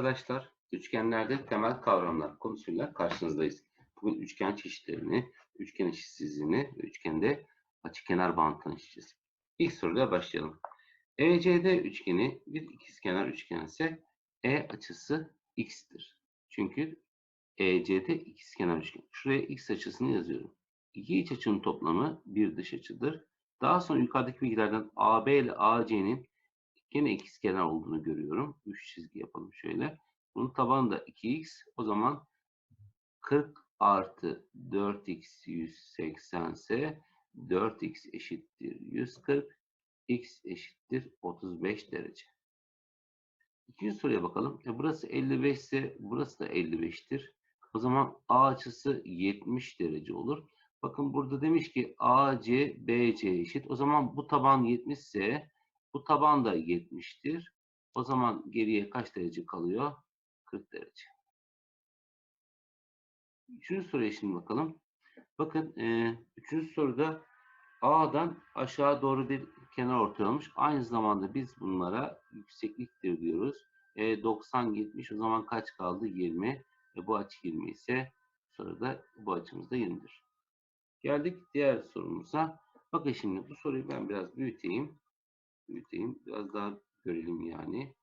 arkadaşlar. Üçgenlerde temel kavramlar konusuyla karşınızdayız. Bugün üçgen çeşitlerini, üçgen eşitsizliğini üçgende açıkenar bağını tanışacağız. İlk soruyla başlayalım. ECD üçgeni bir ikizkenar üçgen ise E açısı x'tir. Çünkü ECD ikizkenar üçgen. Şuraya x açısını yazıyorum. İki iç açının toplamı bir dış açıdır. Daha sonra yukarıdaki bilgilerden AB ile AC'nin gene ikizkenar olduğunu görüyorum. 3 çizgi yapalım şöyle. Bunun tabanı da 2x. O zaman 40 artı 4x 180 ise 4x eşittir 140. x eşittir 35 derece. İkinci soruya bakalım. E burası 55 ise burası da 55'tir. O zaman A açısı 70 derece olur. Bakın burada demiş ki AC BC eşit. O zaman bu taban 70 ise bu taban da 70'tir. O zaman geriye kaç derece kalıyor? 40 derece. Üçüncü soruya şimdi bakalım. Bakın e, üçüncü soruda A'dan aşağı doğru bir kenar ortaya almış. Aynı zamanda biz bunlara yüksekliktir diyoruz. E, 90, 70 o zaman kaç kaldı? 20. E, bu açı 20 ise soruda bu açımız da 20'dir. Geldik diğer sorumuza. Bakın şimdi bu soruyu ben biraz büyüteyim. Büyüteyim. Biraz daha görelim yani.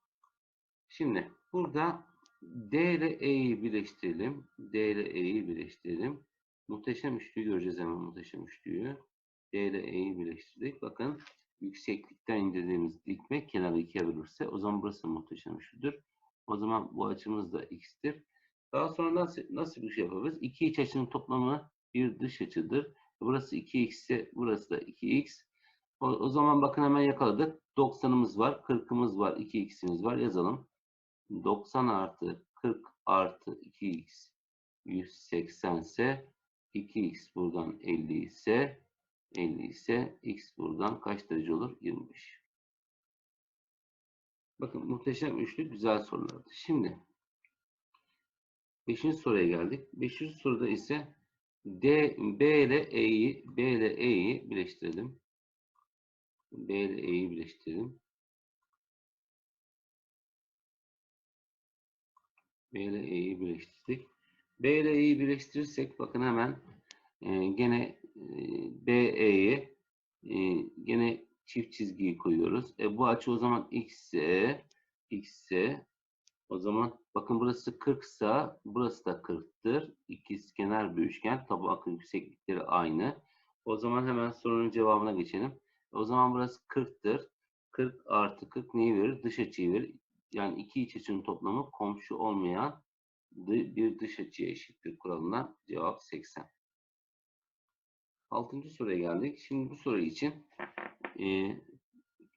Şimdi burada D ile E'yi birleştirelim. D ile E'yi birleştirelim. Muhteşem üçlüyü göreceğiz hemen muhteşem üçlüyü. D ile E'yi birleştirdik. Bakın yükseklikten indirdiğimiz dikme kenarı ikiye bölürse o zaman burası muhteşem üçlüdür. O zaman bu açımız da x'tir. Daha sonra nasıl, nasıl bir şey yapabiliriz? İki iç açının toplamı bir dış açıdır. Burası 2x ise burası da 2x. O, o zaman bakın hemen yakaladık. 90'ımız var, 40'ımız var, 2x'imiz var. Yazalım. 90 artı 40 artı 2x 180 ise 2x buradan 50 ise 50 ise x buradan kaç derece olur? 25. Bakın muhteşem üçlü güzel sorulardı. Şimdi 5. soruya geldik. 5. soruda ise D, B ile E'yi B ile E'yi birleştirelim. B ile E'yi birleştirelim. B ile E'yi birleştirdik. B ile E'yi birleştirirsek bakın hemen e, gene e, BE'ye e, gene çift çizgiyi koyuyoruz. E, bu açı o zaman x ise x ise o zaman bakın burası 40 ise burası da 40'tır. İkizkenar bir üçgen. Tabi bakın yükseklikleri aynı. O zaman hemen sorunun cevabına geçelim. O zaman burası 40'tır. 40 artı 40 neyi verir? Dış açıyı verir. Yani iki iç açının toplamı komşu olmayan bir dış açıya eşittir kuralına. Cevap 80. Altıncı soruya geldik. Şimdi bu soru için e,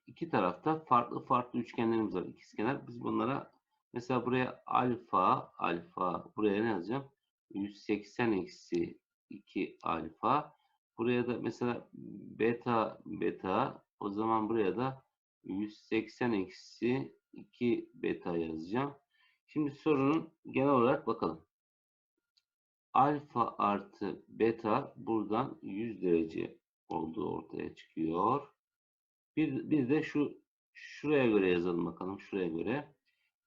iki tarafta farklı farklı üçgenlerimiz var. İkizkenar. Biz bunlara mesela buraya alfa, alfa, buraya ne yazacağım? 180 eksi 2 alfa. Buraya da mesela beta, beta. O zaman buraya da 180 eksi 2 beta yazacağım. Şimdi sorunun genel olarak bakalım. Alfa artı beta buradan 100 derece olduğu ortaya çıkıyor. Bir, bir de şu şuraya göre yazalım bakalım. Şuraya göre.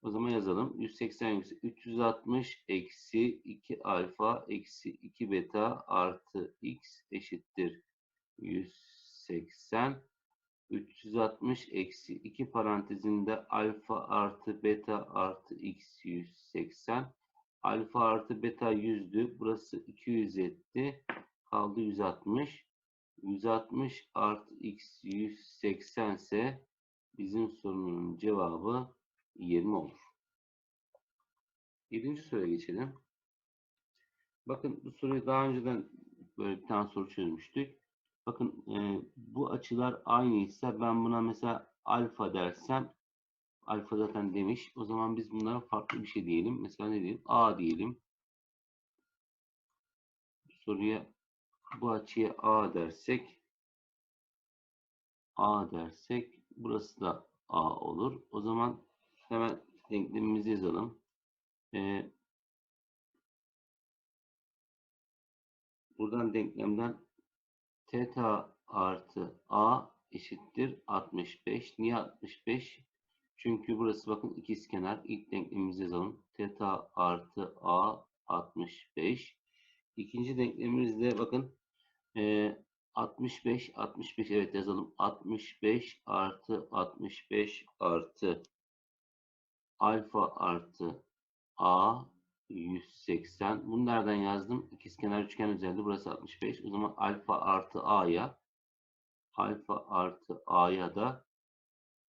O zaman yazalım. 180 eksi 360 eksi 2 alfa eksi 2 beta artı x eşittir 180 360 eksi 2 parantezinde alfa artı beta artı x 180 alfa artı beta 100'dü. Burası 200 etti. Kaldı 160. 160 artı x 180 ise bizim sorunun cevabı 20 olur. 7. soruya geçelim. Bakın bu soruyu daha önceden böyle bir tane soru çözmüştük. Bakın e, bu açılar aynıysa ben buna mesela alfa dersem alfa zaten demiş. O zaman biz bunlara farklı bir şey diyelim. Mesela ne diyelim? A diyelim. Soruya bu açıya A dersek A dersek burası da A olur. O zaman hemen denklemimizi yazalım. Ee, buradan denklemden Theta artı A eşittir 65. Niye 65? Çünkü burası bakın ikizkenar. İlk denklemimizi yazalım. Teta artı A 65. İkinci denklemimizde bakın e, 65 65 evet yazalım. 65 artı 65 artı alfa artı A 180. Bunu nereden yazdım? İkizkenar üçgen üzerinde burası 65. O zaman alfa artı A'ya alfa artı A'ya da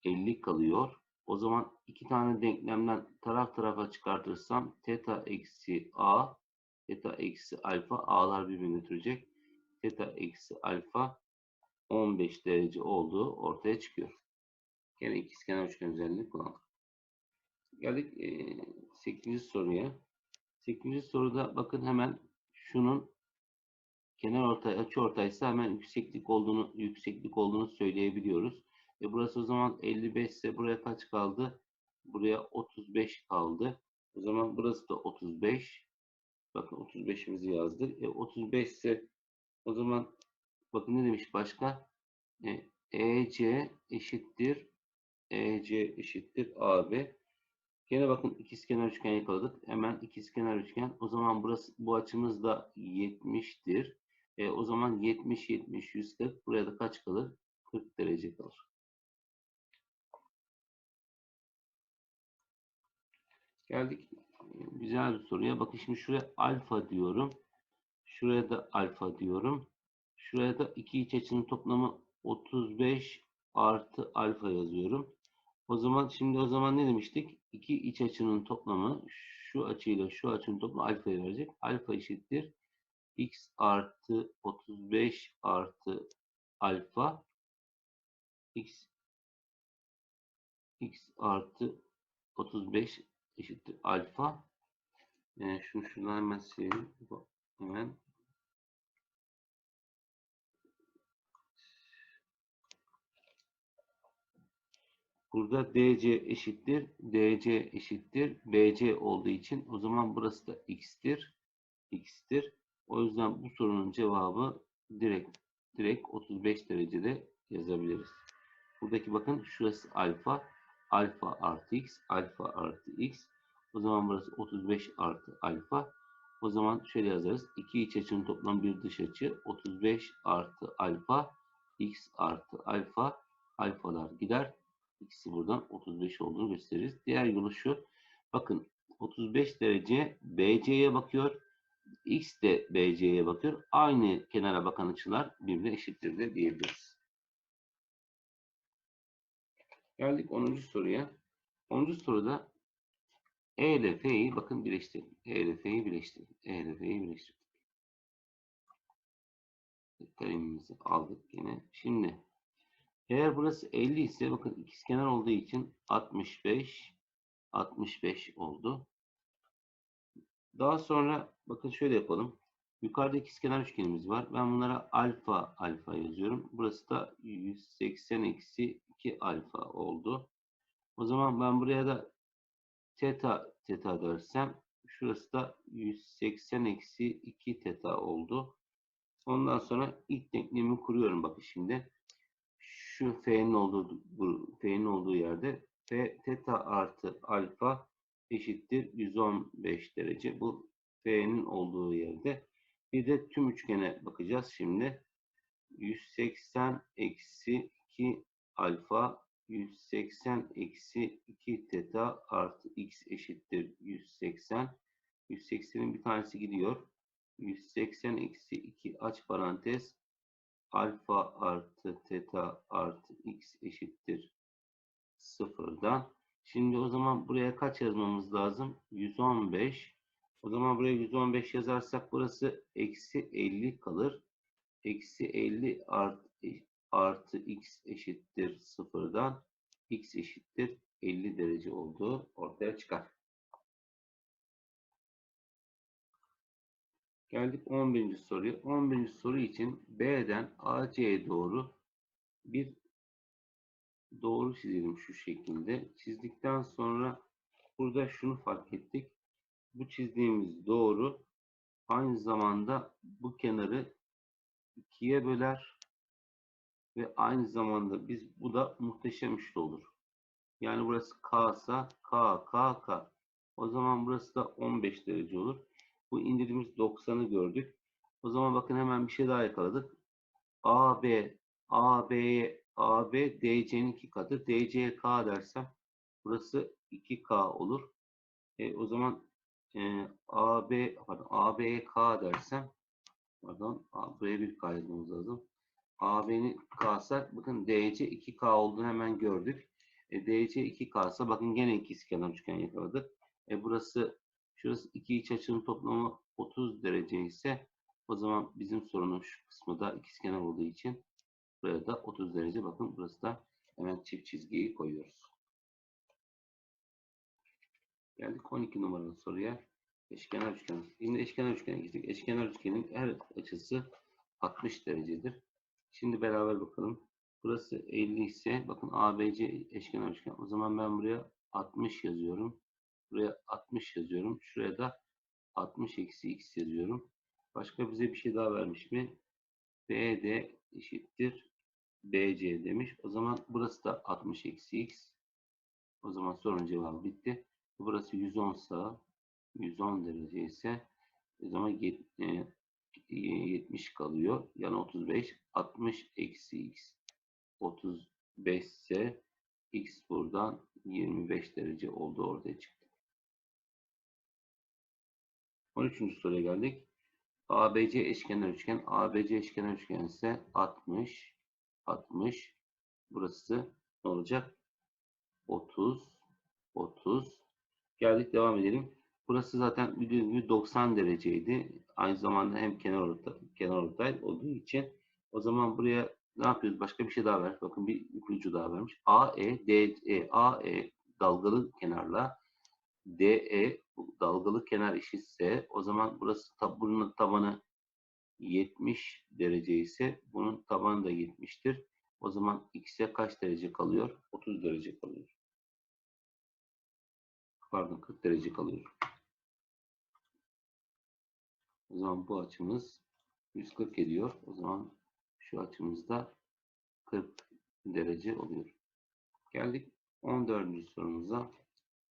50 kalıyor. O zaman iki tane denklemden taraf tarafa çıkartırsam teta eksi A teta eksi alfa A'lar birbirini götürecek. Teta eksi alfa 15 derece olduğu ortaya çıkıyor. Gene ikizkenar üçgen üzerinde kullandık. Geldik e, 8. soruya. 8. soruda bakın hemen şunun kenar ortay açı ortaysa hemen yükseklik olduğunu yükseklik olduğunu söyleyebiliyoruz. E burası o zaman 55 ise buraya kaç kaldı? Buraya 35 kaldı. O zaman burası da 35. Bakın 35'imizi yazdık. E 35 ise o zaman bakın ne demiş başka? E, EC eşittir EC eşittir AB. Gene bakın ikizkenar üçgen yakaladık. Hemen ikizkenar üçgen. O zaman burası bu açımız da 70'tir. E, o zaman 70 70 140 buraya da kaç kalır? 40 derece kalır. Geldik güzel bir soruya. Bakın şimdi şuraya alfa diyorum. Şuraya da alfa diyorum. Şuraya da iki iç açının toplamı 35 artı alfa yazıyorum. O zaman şimdi o zaman ne demiştik? İki iç açının toplamı şu açıyla şu açının toplamı alfayı verecek. Alfa eşittir x artı 35 artı alfa x x artı 35 eşittir alfa. Yani şunu şuradan hemen sileyim. Hemen Burada DC eşittir. DC eşittir. BC olduğu için o zaman burası da x'tir. x'tir. O yüzden bu sorunun cevabı direkt direkt 35 derecede yazabiliriz. Buradaki bakın şurası alfa. Alfa artı x. Alfa artı x. O zaman burası 35 artı alfa. O zaman şöyle yazarız. İki iç açının toplam bir dış açı. 35 artı alfa. x artı alfa. Alfalar gider. İkisi buradan 35 olduğunu gösteririz. Diğer yolu şu. Bakın 35 derece BC'ye bakıyor. X de BC'ye bakıyor. Aynı kenara bakan açılar birbirine eşittir de diyebiliriz. Geldik 10. soruya. 10. soruda E ile F'yi bakın birleştirin. E ile F'yi birleştirin. E ile F'yi birleştirin. Kalemimizi aldık yine. Şimdi eğer burası 50 ise bakın ikizkenar olduğu için 65 65 oldu. Daha sonra bakın şöyle yapalım. Yukarıda ikizkenar üçgenimiz var. Ben bunlara alfa alfa yazıyorum. Burası da 180 eksi 2 alfa oldu. O zaman ben buraya da teta teta dersem şurası da 180 eksi 2 teta oldu. Ondan sonra ilk denklemi kuruyorum bakın şimdi şu F'nin olduğu F'nin olduğu yerde F teta artı alfa eşittir 115 derece. Bu F'nin olduğu yerde. Bir de tüm üçgene bakacağız şimdi. 180 eksi 2 alfa 180 eksi 2 teta artı x eşittir 180. 180'in bir tanesi gidiyor. 180 eksi 2 aç parantez alfa artı teta artı x eşittir sıfırdan. Şimdi o zaman buraya kaç yazmamız lazım? 115. O zaman buraya 115 yazarsak burası eksi 50 kalır. Eksi 50 artı, artı x eşittir sıfırdan. x eşittir 50 derece olduğu ortaya çıkar. Geldik 11. soruya. 11. soru için B'den AC'ye doğru bir doğru çizelim şu şekilde. Çizdikten sonra burada şunu fark ettik. Bu çizdiğimiz doğru aynı zamanda bu kenarı ikiye böler ve aynı zamanda biz bu da muhteşem üçlü olur. Yani burası K ise K, K, K. O zaman burası da 15 derece olur. Bu indirdiğimiz 90'ı gördük. O zaman bakın hemen bir şey daha yakaladık. AB, AB'ye, AB, DC'nin 2 katı. DC'ye K dersem burası 2K olur. E, o zaman e, AB, pardon, AB'ye K dersem pardon, buraya bir K lazım. AB'nin K'sa bakın DC 2K olduğunu hemen gördük. E, DC 2K ise bakın gene ikizkenar üçgen yakaladık. E, burası şurası iki iç açının toplamı 30 derece ise o zaman bizim sorunun şu kısmı da ikizkenar olduğu için buraya da 30 derece. Bakın burası da hemen çift çizgiyi koyuyoruz. Geldik 12 numaralı soruya. Eşkenar üçgen. Şimdi eşkenar üçgene gittik. Eşkenar üçgenin her açısı 60 derecedir. Şimdi beraber bakalım. Burası 50 ise bakın ABC eşkenar üçgen. O zaman ben buraya 60 yazıyorum. Buraya 60 yazıyorum. Şuraya da 60 eksi x yazıyorum. Başka bize bir şey daha vermiş mi? BD eşittir BC demiş. O zaman burası da 60 eksi x. O zaman sorunun cevabı bitti. Burası 110 ise 110 derece ise o zaman yet- e, 70 kalıyor. Yani 35. 60 eksi x 35 ise x buradan 25 derece oldu ortaya çıktı. 13. soruya geldik. ABC eşkenar üçgen. ABC eşkenar üçgen ise 60 60 burası ne olacak? 30 30 geldik devam edelim. Burası zaten bildiğiniz gibi 90 dereceydi. Aynı zamanda hem kenar orta, kenar ortay olduğu için o zaman buraya ne yapıyoruz? Başka bir şey daha ver. Bakın bir ipucu daha vermiş. AE, DE, AE dalgalı kenarla DE dalgalı kenar eşitse o zaman burası tab bunun tabanı 70 derece ise bunun tabanı da 70'tir. O zaman x'e kaç derece kalıyor? 30 derece kalıyor. Pardon 40 derece kalıyor. O zaman bu açımız 140 ediyor. O zaman şu açımız da 40 derece oluyor. Geldik 14. sorumuza.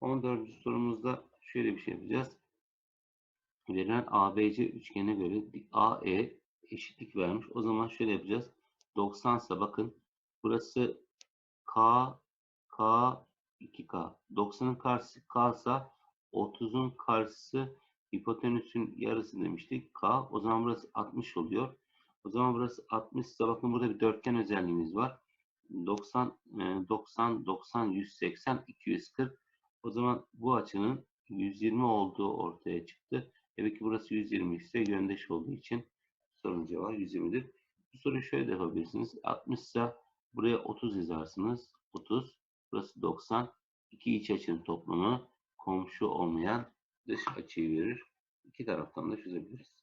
14. sorumuzda şöyle bir şey yapacağız. Verilen ABC üçgene göre AE eşitlik vermiş. O zaman şöyle yapacağız. 90 ise bakın burası K, K, 2K. 90'ın karşısı K ise 30'un karşısı hipotenüsün yarısı demiştik. K. O zaman burası 60 oluyor. O zaman burası 60 ise bakın burada bir dörtgen özelliğimiz var. 90, e, 90, 90, 180, 240. O zaman bu açının 120 olduğu ortaya çıktı. Tabii ki burası 120 ise yöndeş olduğu için sorunun cevabı 120'dir. Bu soruyu şöyle de yapabilirsiniz. 60 ise buraya 30 yazarsınız. 30. Burası 90. İki iç açının toplamı komşu olmayan dış açıyı verir. İki taraftan da çözebiliriz.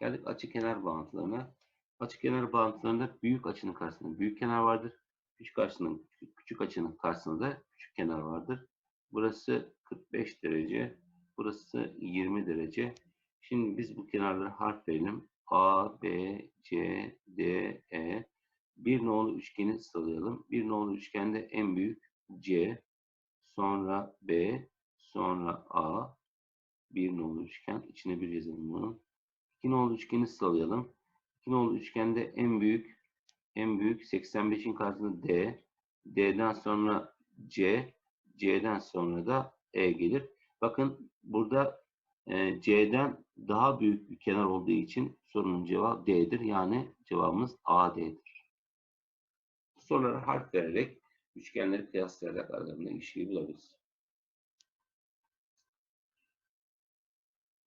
Geldik açı kenar bağıntılarına. Açı kenar bağıntılarında büyük açının karşısında büyük kenar vardır. Küçük açının küçük açının karşısında da küçük kenar vardır. Burası 45 derece. Burası 20 derece. Şimdi biz bu kenarlara harf verelim. A, B, C, D, E. Bir nolu üçgeni sıralayalım. Bir nolu üçgende en büyük C, sonra B, sonra A. Bir nolu üçgen. İçine bir yazalım bunu. İki nolu üçgeni sıralayalım. İki nolu üçgende en büyük en büyük 85'in karşısında D. D'den sonra C. C'den sonra da E gelir. Bakın burada e, C'den daha büyük bir kenar olduğu için sorunun cevabı D'dir. Yani cevabımız AD'dir. Bu sorulara harf vererek üçgenleri kıyaslayarak aralarında ilişkiyi bulabiliriz.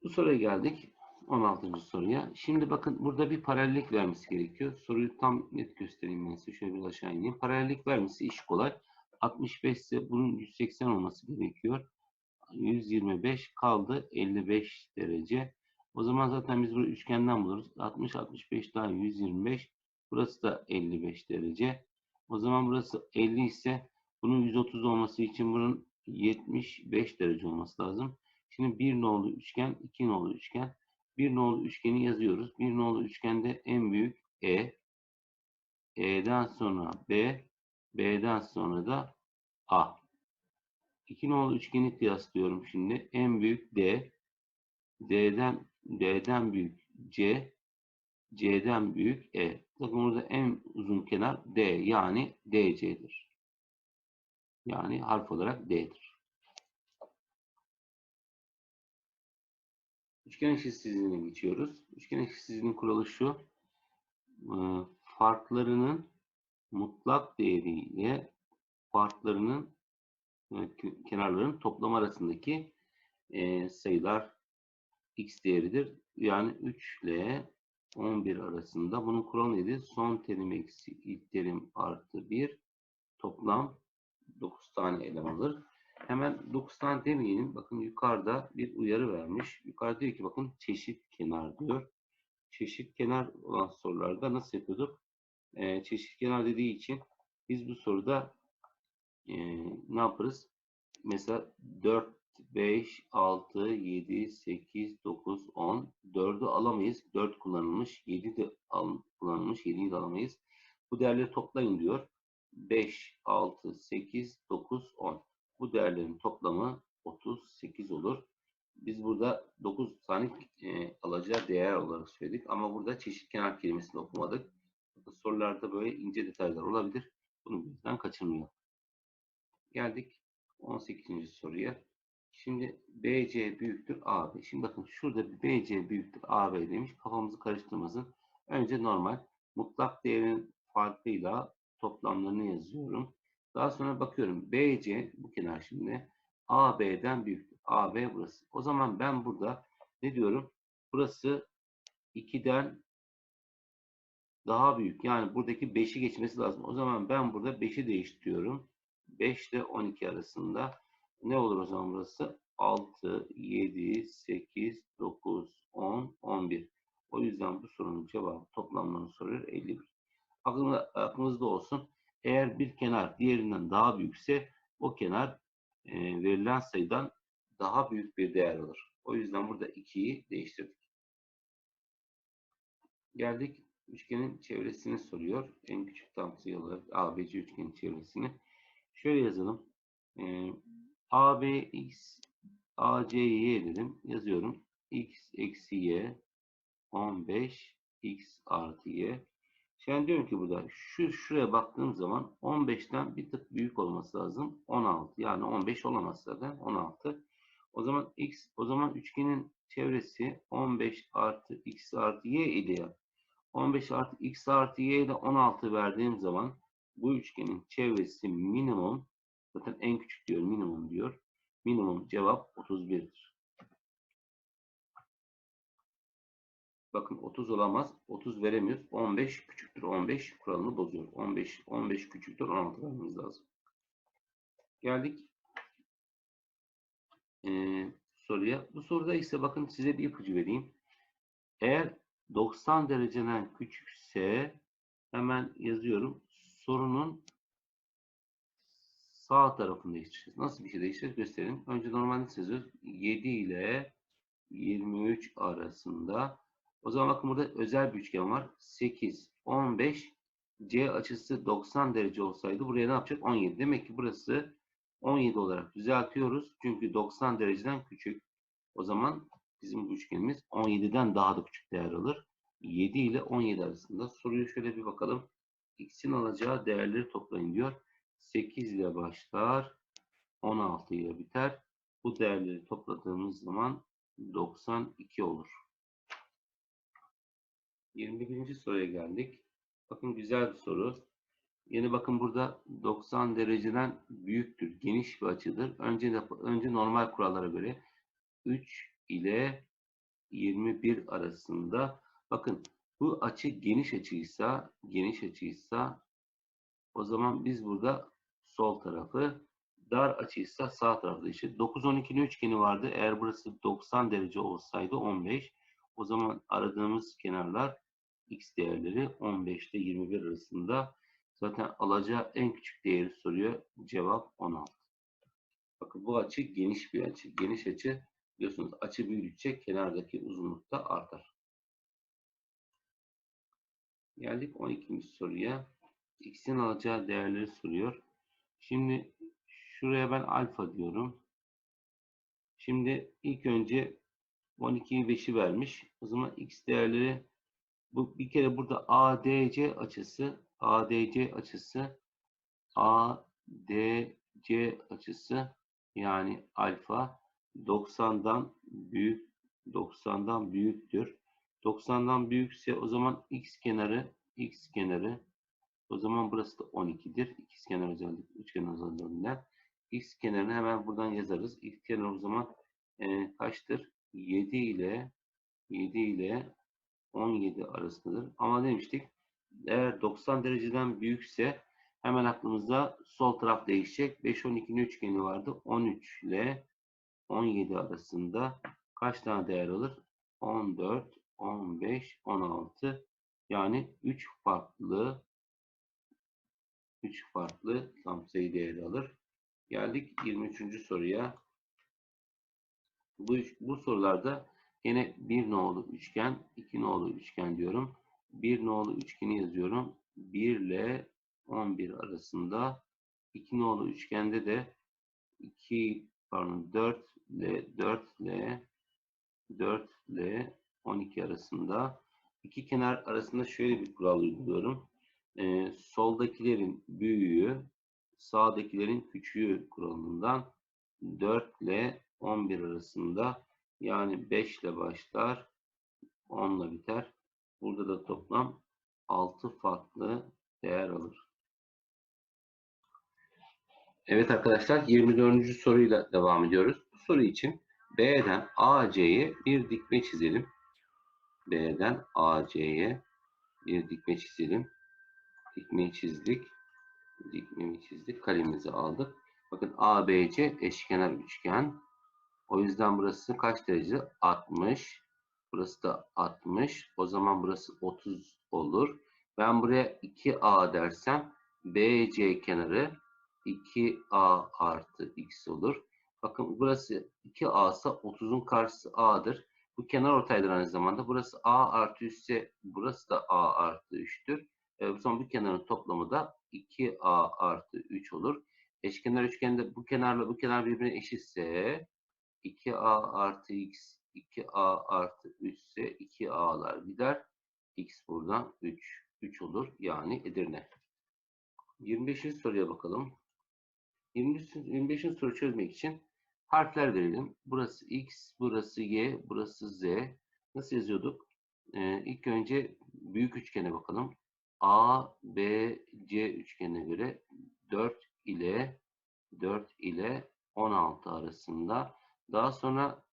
Bu soruya geldik. 16. soruya. Şimdi bakın burada bir paralellik vermesi gerekiyor. Soruyu tam net göstereyim ben size. Şöyle bir aşağı ineyim. Paralellik vermesi iş kolay. 65 ise bunun 180 olması gerekiyor. 125 kaldı 55 derece. O zaman zaten biz bunu üçgenden buluruz. 60 65 daha 125. Burası da 55 derece. O zaman burası 50 ise bunun 130 olması için bunun 75 derece olması lazım. Şimdi bir nolu üçgen, iki nolu üçgen. Bir nolu üçgeni yazıyoruz. Bir nolu üçgende en büyük E. E'den sonra B. B'den sonra da A. İki nolu üçgeni kıyaslıyorum şimdi. En büyük D. D'den D'den büyük C. C'den büyük E. Bakın burada en uzun kenar D yani DC'dir. Yani harf olarak D'dir. Üçgen eşitsizliğine geçiyoruz. Üçgen eşitsizliğinin kuralı şu. Ee, farklarının mutlak değeriyle farklarının e, kenarların toplam arasındaki e, sayılar x değeridir. Yani 3 ile 11 arasında. Bunun kuralı neydi? Son terim eksi ilk terim artı 1 toplam 9 tane eleman alır. Hemen 9 tane demeyelim. Bakın yukarıda bir uyarı vermiş. Yukarıda diyor ki bakın çeşit kenar diyor. Çeşit kenar olan sorularda nasıl yapıyorduk? Ee, çeşit kenar dediği için biz bu soruda e, ne yaparız? Mesela 4, 5, 6, 7, 8, 9, 10. 4'ü alamayız. 4 kullanılmış. 7 de al, kullanılmış. 7'yi de alamayız. Bu değerleri toplayın diyor. 5, 6, 8, 9, 10. Bu değerlerin toplamı 38 olur. Biz burada 9 tane e, alacağı değer olarak söyledik. Ama burada çeşit kenar kelimesini okumadık. Sorularda böyle ince detaylar olabilir. Bunu bizden kaçırmayalım. Geldik 18. soruya. Şimdi BC büyüktür AB. Şimdi bakın şurada BC büyüktür AB demiş. Kafamızı karıştırmasın. Önce normal mutlak değerin farkıyla toplamlarını yazıyorum. Daha sonra bakıyorum BC bu kenar şimdi AB'den büyüktür. AB burası. O zaman ben burada ne diyorum? Burası 2'den daha büyük. Yani buradaki 5'i geçmesi lazım. O zaman ben burada 5'i değiştiriyorum. 5 ile 12 arasında ne olur o zaman burası? 6, 7, 8, 9, 10, 11. O yüzden bu sorunun cevabı toplamlarını soruyor 51. Aklımda, aklınızda olsun. Eğer bir kenar diğerinden daha büyükse o kenar e, verilen sayıdan daha büyük bir değer alır. O yüzden burada 2'yi değiştirdik. Geldik üçgenin çevresini soruyor. En küçük tam sayı olarak ABC üçgenin çevresini. Şöyle yazalım. E, ABX AC'ye dedim. Yazıyorum. X eksi Y 15 X artı Y Şimdi diyorum ki burada şu şuraya baktığım zaman 15'ten bir tık büyük olması lazım. 16 yani 15 olamaz zaten 16. O zaman x o zaman üçgenin çevresi 15 artı x artı y idi. 15 artı x artı y ile 16 verdiğim zaman bu üçgenin çevresi minimum zaten en küçük diyor minimum diyor. Minimum cevap 31'dir. Bakın 30 olamaz. 30 veremiyoruz. 15 küçüktür. 15 kuralını bozuyor. 15 15 küçüktür. 16 vermemiz lazım. Geldik ee, soruya. Bu soruda ise bakın size bir ipucu vereyim. Eğer 90 dereceden küçükse hemen yazıyorum. Sorunun sağ tarafını değiştireceğiz. Nasıl bir şey değiştireceğiz gösterelim. Önce normalde yazıyoruz. 7 ile 23 arasında o zaman bakın burada özel bir üçgen var. 8, 15, C açısı 90 derece olsaydı buraya ne yapacak? 17. Demek ki burası 17 olarak düzeltiyoruz. Çünkü 90 dereceden küçük. O zaman bizim bu üçgenimiz 17'den daha da küçük değer alır. 7 ile 17 arasında. Soruyu şöyle bir bakalım. X'in alacağı değerleri toplayın diyor. 8 ile başlar. 16 ile biter. Bu değerleri topladığımız zaman 92 olur. 21. soruya geldik. Bakın güzel bir soru. Yine bakın burada 90 dereceden büyüktür. Geniş bir açıdır. Önce önce normal kurallara göre 3 ile 21 arasında bakın bu açı geniş açıysa geniş açıysa o zaman biz burada sol tarafı dar açıysa sağ tarafı işte 9 12'nin üçgeni vardı. Eğer burası 90 derece olsaydı 15 o zaman aradığımız kenarlar x değerleri 15 ile 21 arasında. Zaten alacağı en küçük değeri soruyor. Cevap 16. Bakın bu açı geniş bir açı. Geniş açı biliyorsunuz açı büyüdükçe kenardaki uzunluk da artar. Geldik 12. soruya. X'in alacağı değerleri soruyor. Şimdi Şuraya ben alfa diyorum. Şimdi ilk önce 12'yi 5'i vermiş. O zaman x değerleri bu bir kere burada ADC açısı ADC açısı ADC açısı yani alfa 90'dan büyük 90'dan büyüktür. 90'dan büyükse o zaman x kenarı x kenarı o zaman burası da 12'dir. İkizkenar özellik, üçgen özelliğinden. X kenarını hemen buradan yazarız. X kenarı o zaman e, kaçtır? 7 ile 7 ile 17 arasındadır. Ama demiştik eğer 90 dereceden büyükse hemen aklımızda sol taraf değişecek. 5 12'nin üçgeni vardı. 13 ile 17 arasında kaç tane değer alır? 14, 15, 16 yani 3 farklı 3 farklı tam sayı değeri alır. Geldik 23. soruya. Bu, bu sorularda yine bir nolu üçgen, iki nolu üçgen diyorum. Bir nolu üçgeni yazıyorum. 1 ile 11 arasında. iki nolu üçgende de 2 pardon 4 ile 4 ile 4 ile 12 arasında. iki kenar arasında şöyle bir kural uyguluyorum e, soldakilerin büyüğü sağdakilerin küçüğü kuralından 4 ile 11 arasında yani 5 ile başlar 10 ile biter. Burada da toplam 6 farklı değer alır. Evet arkadaşlar 24. soruyla devam ediyoruz. Soru için B'den AC'ye bir dikme çizelim. B'den AC'ye bir dikme çizelim dikmeyi çizdik. Dikmeyi çizdik. Kalemizi aldık. Bakın ABC eşkenar üçgen. O yüzden burası kaç derece? 60. Burası da 60. O zaman burası 30 olur. Ben buraya 2A dersem BC kenarı 2A artı X olur. Bakın burası 2A ise 30'un karşısı A'dır. Bu kenar ortaydır aynı zamanda. Burası A artı 3 ise burası da A artı 3'tür. E, son bir kenarın toplamı da 2a artı 3 olur. Eşkenar üçgende bu kenarla bu kenar birbirine eşitse 2a artı x 2a artı 3 ise 2a'lar gider. x buradan 3. 3 olur. Yani Edirne. 25. soruya bakalım. 25. 25. soru çözmek için harfler verelim. Burası x, burası y, burası z. Nasıl yazıyorduk? Ee, ilk önce büyük üçgene bakalım. A, B, C üçgenine göre 4 ile 4 ile 16 arasında. Daha sonra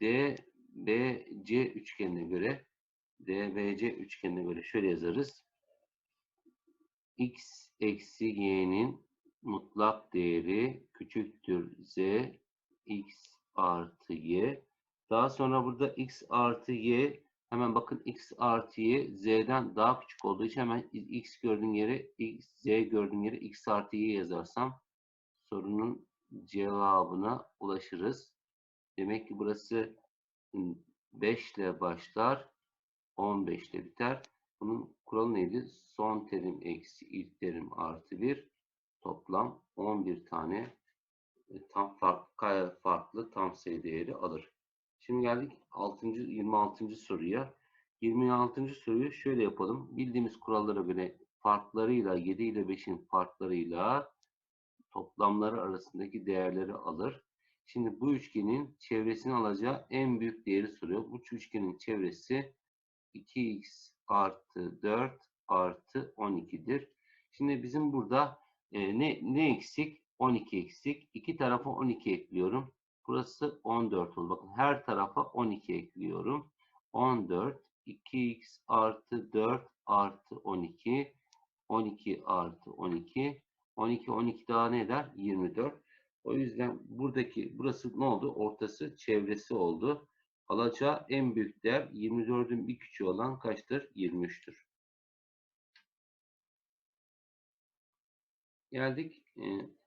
D, B, C üçgenine göre D, B, C üçgenine göre şöyle yazarız. X eksi Y'nin mutlak değeri küçüktür Z X artı Y. Daha sonra burada X artı Y Hemen bakın x artı y z'den daha küçük olduğu için hemen x gördüğün yere x, z gördüğün yere x artı y yazarsam sorunun cevabına ulaşırız. Demek ki burası 5 ile başlar 15 ile biter. Bunun kuralı neydi? Son terim eksi ilk terim artı 1 toplam 11 tane e, tam farklı, farklı tam sayı değeri alır. Şimdi geldik 6. 26. soruya. 26. soruyu şöyle yapalım. Bildiğimiz kurallara göre farklarıyla 7 ile 5'in farklarıyla toplamları arasındaki değerleri alır. Şimdi bu üçgenin çevresini alacağı en büyük değeri soruyor. Bu üçgenin çevresi 2x artı 4 artı 12'dir. Şimdi bizim burada e, ne, ne eksik? 12 eksik. İki tarafa 12 ekliyorum. Burası 14 oldu. Bakın her tarafa 12 ekliyorum. 14, 2x artı 4 artı 12, 12 artı 12, 12, 12 daha ne eder? 24. O yüzden buradaki, burası ne oldu? Ortası çevresi oldu. Alacağı en büyük değer 24'ün bir küçüğü olan kaçtır? 23'tür. Geldik. E,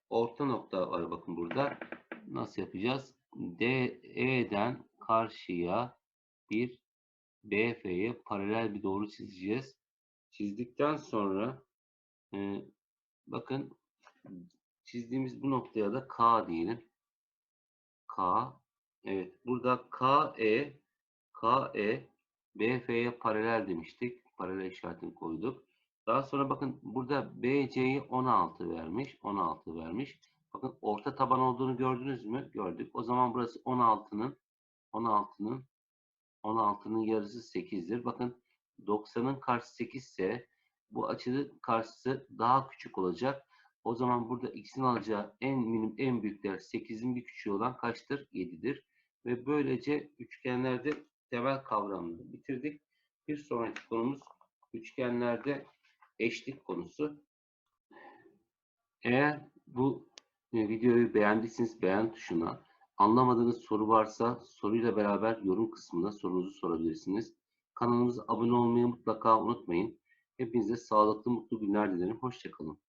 orta nokta var bakın burada nasıl yapacağız? DE'den karşıya bir BF'ye paralel bir doğru çizeceğiz. Çizdikten sonra e, bakın Çizdiğimiz bu noktaya da K diyelim. K. Evet. Burada KE KE BF'ye paralel demiştik. Paralel işaretini koyduk. Daha sonra bakın burada BC'yi 16 vermiş. 16 vermiş. Bakın orta taban olduğunu gördünüz mü? Gördük. O zaman burası 16'nın 16'nın 16'nın yarısı 8'dir. Bakın 90'ın karşısı 8 ise bu açının karşısı daha küçük olacak. O zaman burada x'in alacağı en minim en büyük değer 8'in bir küçüğü olan kaçtır? 7'dir. Ve böylece üçgenlerde temel kavramları bitirdik. Bir sonraki konumuz üçgenlerde eşlik konusu. Eğer bu e, videoyu beğendiyseniz beğen tuşuna, anlamadığınız soru varsa soruyla beraber yorum kısmında sorunuzu sorabilirsiniz. Kanalımıza abone olmayı mutlaka unutmayın. Hepinize sağlıklı, mutlu günler dilerim. Hoşçakalın.